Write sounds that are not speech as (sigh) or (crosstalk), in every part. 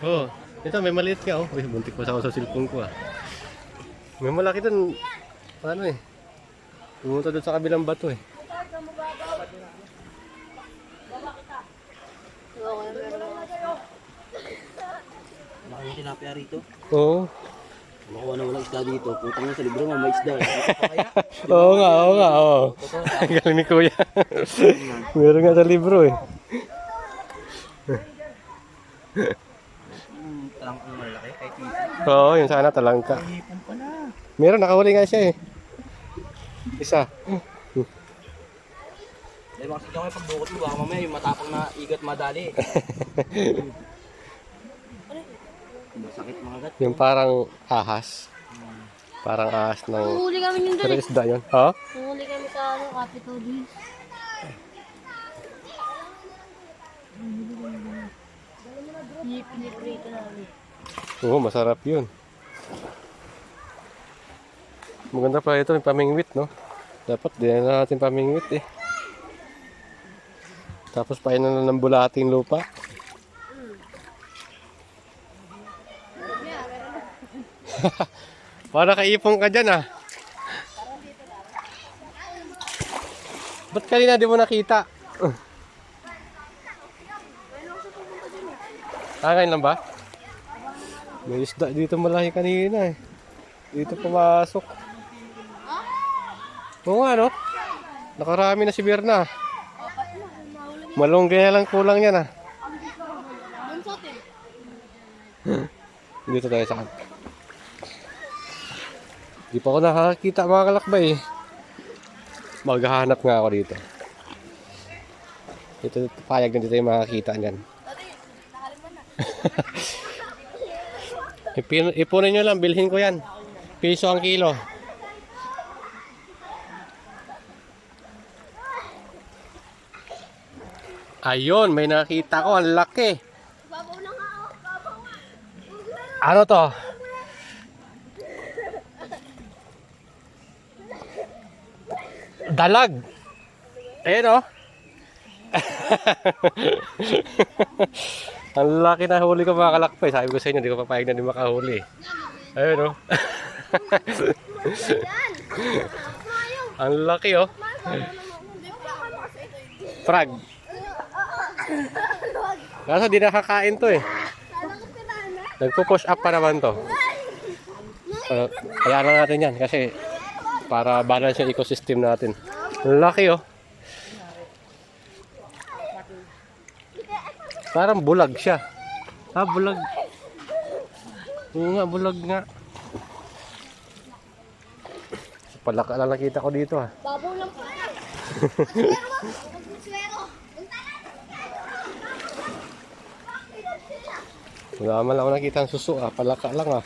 Oo. Oh, ito, may maliit ka, oh. Uy, buntik pa sa ako sa cellphone ko, ah. May malaki doon. Paano eh? Pumunta doon sa kabilang bato, eh. Maraming tilapia rito. Oo. Makuha na walang isda dito. Putang na sa libro mo, may isda. (laughs) Kaya? Oo nga, oo nga, oo. Ang (laughs) galing ni Kuya. Meron nga sa libro, eh. (laughs) Hmm, talang ang malaki. Kahit dito. Oo, yun sana talangka. Ipon pa na. Meron, nakahuli nga siya, eh. Isa. Dahil mga sige may pagdukot mo, baka mamaya yung matapang na igat madali. Masakit mga gat. Yung parang ahas. Parang ahas ng... Huli kami yun Pero doon eh. isda yun. Ha? Huli kami sa ano, Capitol Hill. Piniprito namin. Oo, masarap yun. Maganda pa ito, yung pamingwit, no? Dapat din na natin pamingwit, eh. Tapos painan na ng bulating lupa. (laughs) Para kaipong ka dyan, ah. Ba't kanina di mo nakita? Ngayon lang ba? May isda dito malaki kanina eh. Dito pumasok. Oo nga no? Nakarami na si Berna. Malunggay na lang kulang yan ah. (laughs) Dito tayo sa Di pa ako nakakita mga kalakbay eh. Maghahanap nga ako dito. Dito, payag na dito yung makakita niyan. (laughs) Ipin, ipunin nyo lang, bilhin ko yan. Piso ang kilo. Ayun, may nakita ko, ang laki. Ano to? Dalag. Ayan oh. (laughs) Ang laki na huli ko mga kalakpay. Sabi ko sa inyo, hindi ko papayag na di makahuli. Ayun oh. (laughs) Ang laki oh. Frag. Kaso di nakakain to eh. Nagpo-push up pa naman to. Uh, kaya na natin yan kasi para balance yung ecosystem natin. Laki oh. Parang bulag siya. Ah, bulag. Oo nga, bulag nga. Palaka lang nakita ko dito ah. Babaw lang po. Wala man lang ako nakita ang suso ah. Palaka lang ah.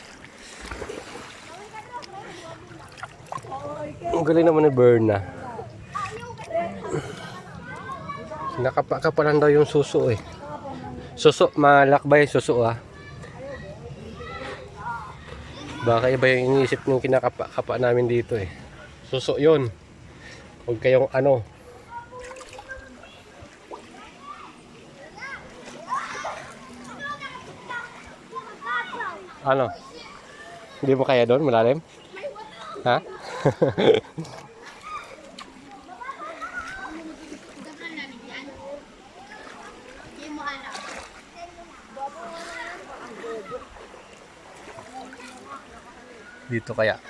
Ang galing naman ni Berna. Nakapakapalan daw yung suso eh. Suso, malakbay suso ah. Baka iba yung iniisip ng kinakapa namin dito eh. Suso yun. Huwag kayong ano. Ano? Hindi mo kaya doon, malalim? Ha? (laughs) Dito kaya.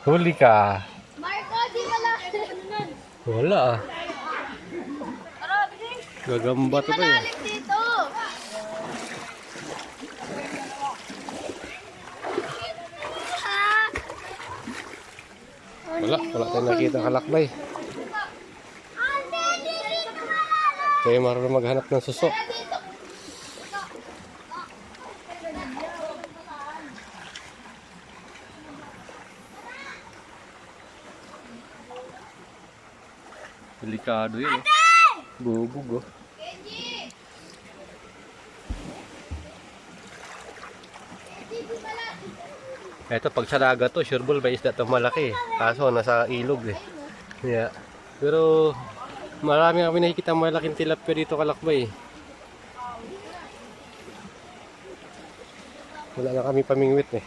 Huli ka. Marco, di pala. Wala ah. Gagamba to pa eh. Malalim dito. Wala, wala tayong nakita kalakbay. Kayo marunong maghanap ng suso. Delikado yun. Oh. Bubog oh. Eto, pag sa dagat to, sure ball, may isda to malaki. Kaso, nasa ilog eh. Yeah. Pero, Marami kami nakikita malaking tilapia dito kalakbay. Wala na kami pamingwit eh.